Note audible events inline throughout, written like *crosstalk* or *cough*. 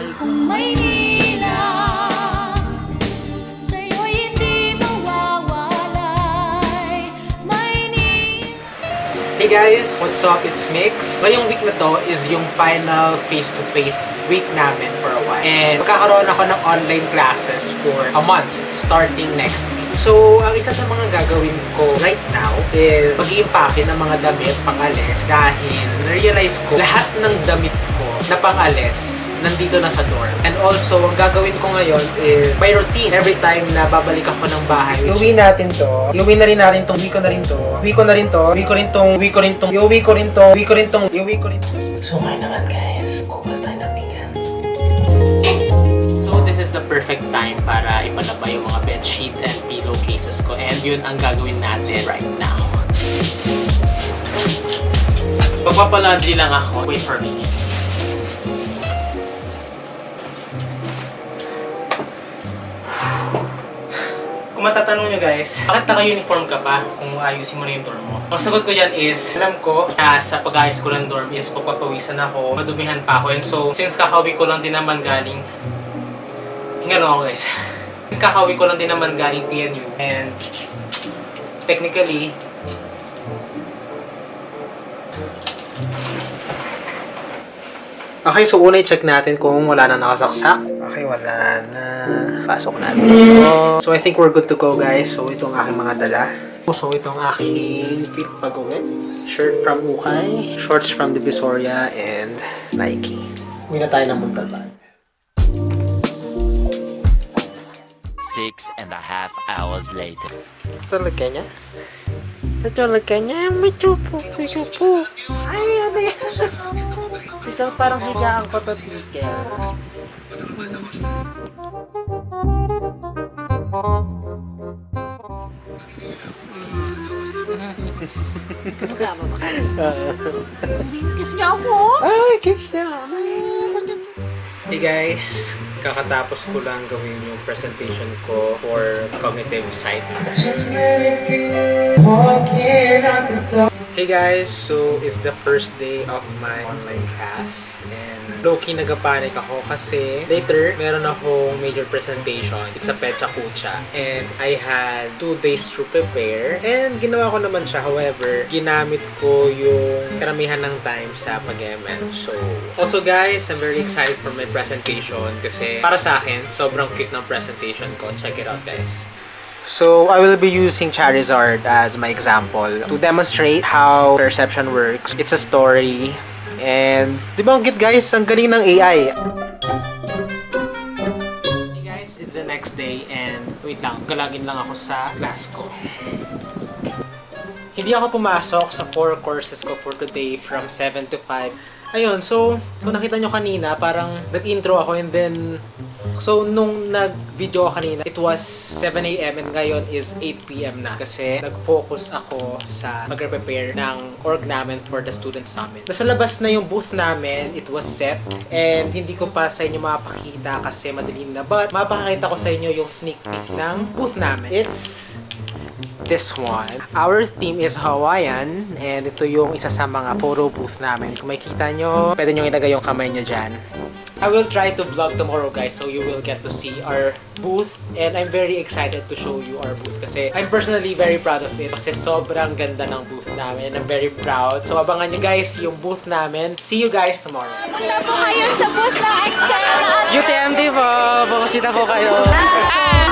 Kong Maynila Sa'yo'y hindi mawawalay Maynila Hey guys! What's up? It's Mix. Ngayong week na to is yung final face-to-face week namin for a while. And magkakaroon ako ng online classes for a month starting next week. So, ang isa sa mga gagawin ko right now is mag-iimpake ng mga damit pang-alis dahil na-realize ko lahat ng damit ko na pang-alis nandito na sa dorm. And also, ang gagawin ko ngayon is my routine every time na babalik ako ng bahay. Iuwi natin to. Iuwi na rin natin tong. Iuwi ko na rin to. Iuwi ko na rin to. Iuwi ko rin tong. Iuwi ko rin tong. Iuwi ko rin tong. Iuwi ko rin tong. Iuwi ko rin tong. So, ngayon naman guys. Kumas tayo ng bigyan. So, this is the perfect time para ipalaba yung mga bedsheet and pillowcases ko. And yun ang gagawin natin right now. Pagpapalandry lang ako. Wait for me. Kung matatanong nyo guys, bakit naka-uniform ka pa kung ayusin mo na yung dorm mo? Ang sagot ko dyan is, alam ko na sa pag-ayos ko ng dorm is pagpapawisan ako, madumihan pa ako. And so, since kakauwi ko lang din naman galing, hinga lang ako guys. *laughs* since kakauwi ko lang din naman galing PNU. And technically, Okay, so una i-check natin kung wala na nakasaksak. Wala na. Pasok natin. So, so I think we're good to go guys. So ito ang aking mga dala. So ito ang aking fit pag-uwi. Shirt from Ukay, shorts from Divisoria, and Nike. Uwi na tayo ng Montalban. Six and a half hours later. Ito lagyan niya. Ito lagyan niya. May chupo. May chupo. Ay? Ito parang higaan ko to, ticket. Kiss niyo ako Ay, kiss niya. Hey guys, kakatapos ko lang gawin yung presentation ko for cognitive psych. Hey guys, so it's the first day of my online class and low-key nagapanic ako kasi later meron akong major presentation. It's a Pecha Kucha and I had two days to prepare and ginawa ko naman siya. However, ginamit ko yung karamihan ng time sa pag-ML. So, also guys, I'm very excited for my presentation kasi para sa akin, sobrang cute ng presentation ko. Check it out guys. So, I will be using Charizard as my example to demonstrate how perception works. It's a story. And, di ba ang cute guys? Ang galing ng AI. Hey guys, it's the next day and wait lang, galagin lang ako sa class ko. Hindi ako pumasok sa four courses ko for today from 7 to 5. Ayun, so, kung nakita nyo kanina, parang nag-intro ako and then, so, nung nag-video ako kanina, it was 7 a.m. and ngayon is 8 p.m. na. Kasi nag-focus ako sa magre-prepare ng org namin for the Student Summit. Nasa labas na yung booth namin, it was set, and hindi ko pa sa inyo mapakita kasi madilim na. But, mapakita ko sa inyo yung sneak peek ng booth namin. It's this one. Our theme is Hawaiian and ito yung isa sa mga photo booth namin. Kung makikita nyo, pwede nyo ilagay yung kamay nyo dyan. I will try to vlog tomorrow guys so you will get to see our booth and I'm very excited to show you our booth kasi I'm personally very proud of it kasi sobrang ganda ng booth namin and I'm very proud. So abangan nyo guys yung booth namin. See you guys tomorrow. Punta po kayo sa booth ng Excel UTMD po! Bumusita po kayo! So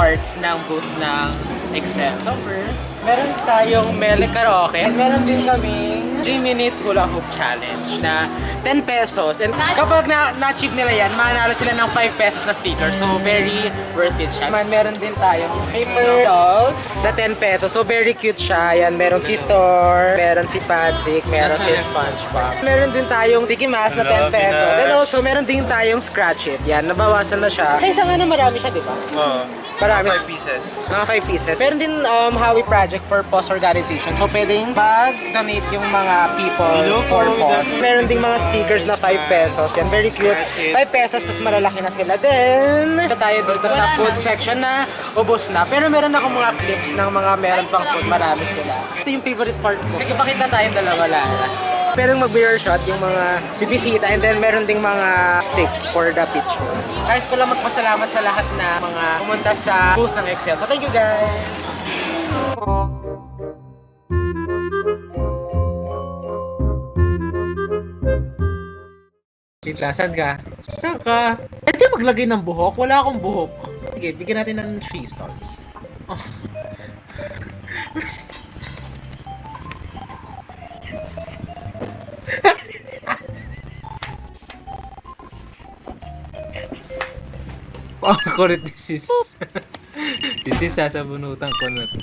parts ng booth ng Excel? So first, meron tayong Mele Karaoke. And meron din kaming 3 minute hula hoop challenge na 10 pesos. And kapag na- na-achieve nila yan, mananalo sila ng 5 pesos na sticker. So very worth it siya. Man, meron din tayong paper dolls na 10 pesos. So very cute siya. Yan, meron si Thor, meron si Patrick, meron si SpongeBob. Meron din tayong Mickey Mouse na 10 pesos. And also, meron din tayong Scratch It. Yan, nabawasan na siya. Sa isang ano, marami siya, di ba? Oo. Marami. 5 pieces. Mga 5 pieces. Meron din um, Howie Project for POS organization. So, pwedeng mag-donate yung mga people Hello for po, POS. Meron ding mga stickers na 5 pesos. Yan, very cute. 5 pesos, tapos malalaki na sila. Then, ito tayo dito sa food section na ubos na. Pero meron ako mga clips ng mga meron pang food. Marami sila. Ito yung favorite part ko. Sige, pakita tayong dalawa, Lara. Pwedeng mag-mirror shot yung mga bibisita and then meron ding mga stick for the picture. Guys, ko lang magpasalamat sa lahat na mga pumunta sa booth ng Excel. So thank you guys! Tita, saan ka? Saan ka? Pwede maglagay ng buhok? Wala akong buhok. Sige, bigyan natin ng 3 stars. Oh. Oh, correct. This is... this is sasabunutan ko na *laughs* to.